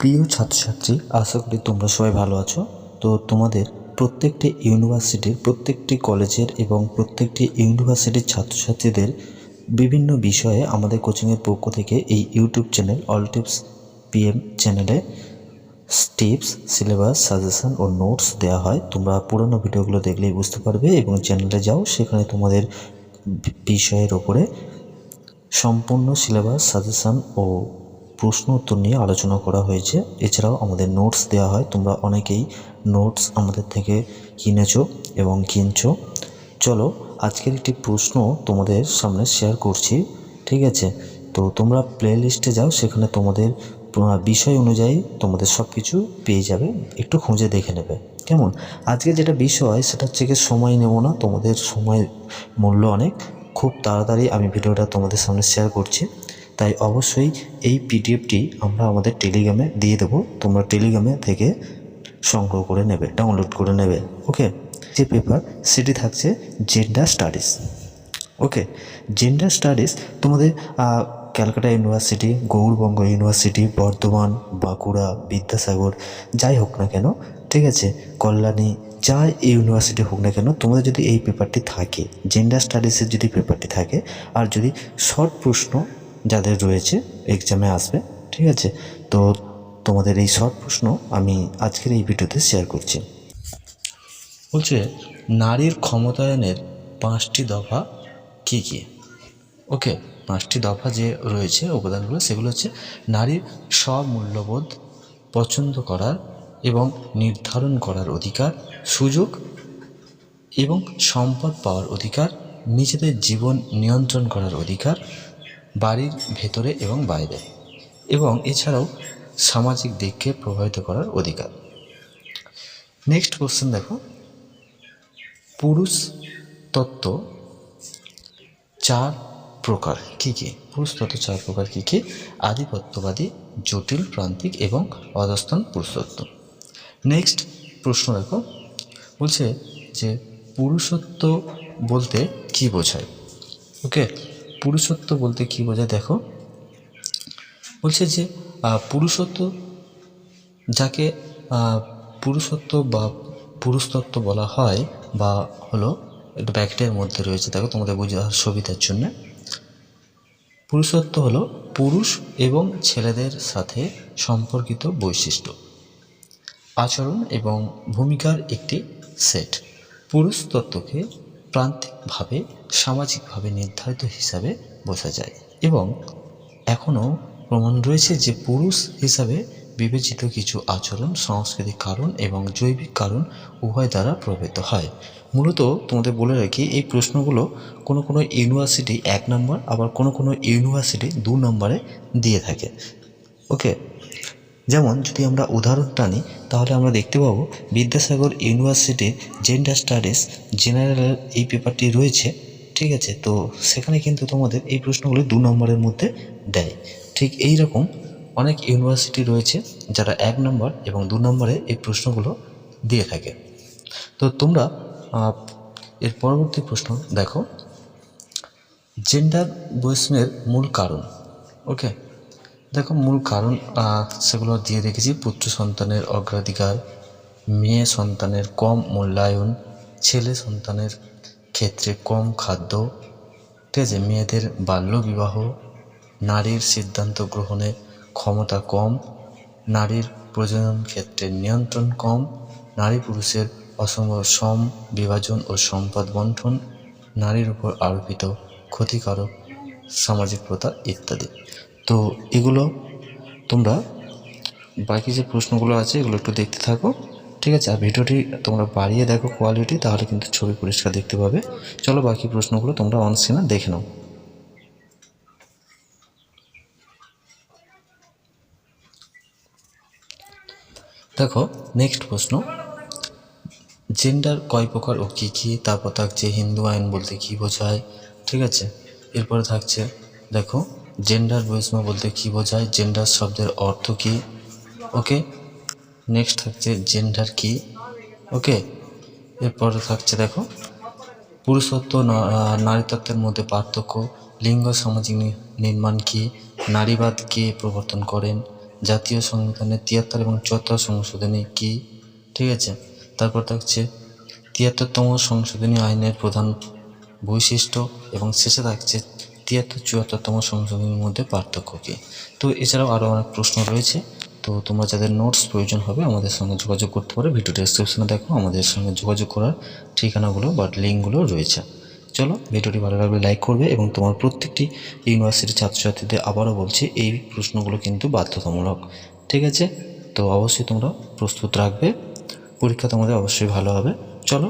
প্রিয় ছাত্রছাত্রী, আশা করি তোমরা সবাই ভালো আছো। তো তোমাদের প্রত্যেকটি ইউনিভার্সিটির প্রত্যেকটি কলেজের এবং প্রত্যেকটি ইউনিভার্সিটির ছাত্রছাত্রীদের বিভিন্ন বিষয়ে আমাদের কোচিংয়ের পক্ষ থেকে এই YouTube channel all tips PM চ্যানেলে টিপস, সিলেবাস, সাজেশন ও নোটস দেওয়া হয়। তোমরা পুরনো ভিডিওগুলো দেখলেই বুঝতে পারবে এবং চ্যানেলে যাও, সেখানে তোমাদের বিষয়ের ওপরে সম্পূর্ণ সিলেবাস, সাজেশন ও প্রশ্ন উত্তর নিয়ে আলোচনা করা হয়েছে। এছাড়াও আমাদের নোটস দেওয়া হয়। তোমরা অনেকেই নোটস আমাদের থেকে কিনেছো এবং কিনছো। চলো, আজকের একটি প্রশ্ন তোমাদের সামনে শেয়ার করছি, ঠিক আছে? তো তোমরা প্লে লিস্টে যাও, সেখানে তোমাদের বিষয় অনুযায়ী তোমাদের সব কিছু পেয়ে যাবে। একটু খুঁজে দেখে নেবে। কেমন? আজকে যেটা বিষয়, সেটা হচ্ছে সময় নেব না। তোমাদের সময় মূল্য অনেক। খুব তাড়াতাড়ি আমি ভিডিওটা তোমাদের সামনে শেয়ার করছি। তাই অবশ্যই এই পিডিএফটি আমরা আমাদের টেলিগ্রামে দিয়ে দেবো। তোমরা টেলিগ্রামে থেকে সংগ্রহ করে নেবে ডাউনলোড করে নেবে ওকে যে পেপার সেটি থাকছে gender studies okay gender studies তোমাদের ক্যালকাটা ইউনিভার্সিটি গৌড়বঙ্গ ইউনিভার্সিটি বর্ধমান, বাঁকুড়া, বিদ্যাসাগর, যাই হোক না কেন, ঠিক আছে? কল্যাণী যা ইউনিভার্সিটি হোক না কেন, তোমাদের যদি এই পেপারটি থাকে জেন্ডার স্টাডিজের যদি পেপারটি থাকে, আর যদি শর্ট প্রশ্ন যাদের রয়েছে এক্সামে আসবে, ঠিক আছে? তো তোমাদের এই শর্ট প্রশ্ন আমি আজকের এই ভিডিওতে শেয়ার করছি। বলছে, নারীর ক্ষমতায়নের পাঁচটি দফা কী কী? ওকে, পাঁচটি দফা যে রয়েছে উপাদানগুলো সেগুলো হচ্ছে নারীর স্বমূল্যবোধ পছন্দ করার এবং নির্ধারণ করার অধিকার, সুযোগ এবং সম্পদ পাওয়ার অধিকার, নিজেদের জীবন নিয়ন্ত্রণ করার অধিকার বাড়ির ভেতরে এবং বাইরে এবং এছাড়াও সামাজিক দিককে প্রভাবিত করার অধিকার। নেক্সট কোশ্চেন দেখো। পুরুষ তত্ত্ব চার প্রকার। কি কি? পুরুষ তত্ত্ব চার প্রকার কি কি? আধিপত্যবাদী, জটিল, প্রান্তিক এবং অধস্তন পুরুষত্ব নেক্সট প্রশ্ন দেখো। বলছে যে পুরুষত্ব বলতে কি বোঝায়? ওকে পুরুষত্ব বলতে কি বোঝায় দেখো। বলছে যে পুরুষত্ব যাকে পুরুষত্ব বা পুরুষতত্ত্ব বলা হয় বা হলো একটা ব্যাকটের মধ্যে রয়েছে, দেখো তোমাদের বোঝার সুবিধার জন্য। পুরুষত্ব হলো পুরুষ এবং ছেলেদের সাথে সম্পর্কিত বৈশিষ্ট্য। আচরণ এবং ভূমিকার একটি সেট। পুরুষ তত্ত্বকে প্রান্তিকভাবে, সামাজিকভাবে নির্ধারিত হিসাবে বোঝা যায় এবং এখনও প্রমাণ রয়েছে যে পুরুষ হিসাবে বিবেচিত কিছু আচরণ, সাংস্কৃতিক কারণ এবং জৈবিক কারণ উভয় দ্বারা প্রভাবিত হয়। মূলত তোমাদের বলে রাখি, এই প্রশ্নগুলো কোনো কোনো ইউনিভার্সিটি এক নম্বর, আবার কোনো কোনো ইউনিভার্সিটি দু নম্বরে দিয়ে থাকে। ওকে? যেমন যদি আমরা উদাহরণ টানি, তাহলে আমরা দেখতে পাবো বিদ্যাসাগর ইউনিভার্সিটির জেন্ডার স্টাডিজ জেনারেলের এই পেপারটি রয়েছে, ঠিক আছে? তো সেখানে কিন্তু তোমাদের এই প্রশ্নগুলো দু নম্বরের মধ্যে দেয়। ঠিক এই রকম অনেক ইউনিভার্সিটি রয়েছে যারা এক নম্বর এবং দু নম্বরে এই প্রশ্নগুলো দিয়ে থাকে। তো তোমরা এর পরবর্তী প্রশ্ন দেখো। জেন্ডার বৈষম্যের মূল কারণ ওকে দেখো, মূল কারণ সেগুলো দিয়ে রেখেছি পুত্র সন্তানের অগ্রাধিকার, মেয়ে সন্তানের কম মূল্যায়ন, ছেলে সন্তানের ক্ষেত্রে কম খাদ্য, ঠিক আছে, মেয়েদের বাল্যবিবাহ নারীর সিদ্ধান্ত গ্রহণে ক্ষমতা কম, নারীর প্রজনন ক্ষেত্রে নিয়ন্ত্রণ কম, নারী পুরুষের অসম, সম বিভাজন ও সম্পদ বন্টন, নারীর উপর আরোপিত ক্ষতিকারক সামাজিক প্রথা ইত্যাদি। তো এগুলো তোমরা বাকি যে প্রশ্নগুলো আছে, এগুলো একটু দেখতে থাকো, ঠিক আছে? আর ভিডিওটি তোমরা বাড়িয়ে দেখো কোয়ালিটি তাহলে কিন্তু ছবি পরিষ্কার দেখতে পাবে। চলো বাকি প্রশ্নগুলো তোমরা অন স্ক্রিনে দেখে নাও। দেখো নেক্সট প্রশ্ন। জেন্ডার কয় প্রকার ও কী কী? তারপর থাকছে হিন্দু আইন বলতে কী বোঝায়, ঠিক আছে? এরপরে থাকছে, দেখো জেন্ডার বৈষম্য বলতে কী বোঝায়? জেন্ডার শব্দের অর্থ কী? ওকে নেক্সট থাকছে জেন্ডার কি? ওকে এরপরে থাকছে দেখো, পুরুষত্ব নারীতত্ত্বের মধ্যে পার্থক্য, লিঙ্গ সামাজিক নির্মাণ কি? নারীবাদ কে প্রবর্তন করেন? জাতীয় সংবিধানের তিয়াত্তর এবং চুয়াত্তর সংশোধনী কি? ঠিক আছে? তারপর থাকছে, তিয়াত্তরতম সংশোধনী আইনের প্রধান বৈশিষ্ট্য এবং শেষে থাকছে তিয়াত্তর চুয়াত্তরতম সংশোধনীর মধ্যে পার্থক্য কী? তো এছাড়াও আরও অনেক প্রশ্ন রয়েছে। তো তোমরা যাদের নোটস প্রয়োজন হবে আমাদের সঙ্গে যোগাযোগ করতে পারো। ভিডিও ডেসক্রিপশনে দেখো, আমাদের সঙ্গে যোগাযোগ করার ঠিকানাগুলো বা লিঙ্কগুলো রয়েছে। চলো, ভিডিওটি ভালো লাগলে লাইক করবে এবং তোমার প্রত্যেকটি ইউনিভার্সিটির ছাত্রছাত্রীদের আবারও বলছি, এই প্রশ্নগুলো কিন্তু বাধ্যতামূলক। ঠিক আছে? তো অবশ্যই তোমরা প্রস্তুত রাখবে। পরীক্ষা তোমাদের অবশ্যই ভালো হবে। চলো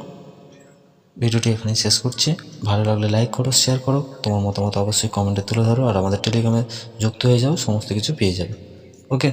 ভিডিওটি এখানেই শেষ করছি। ভালো লাগলে লাইক করো শেয়ার করো। তোমার মতামত অবশ্যই কমেন্টে তুলে ধরো। আর আমাদের টেলিগ্রামে যুক্ত হয়ে যাও, সমস্ত কিছু পেয়ে যাবে। ওকে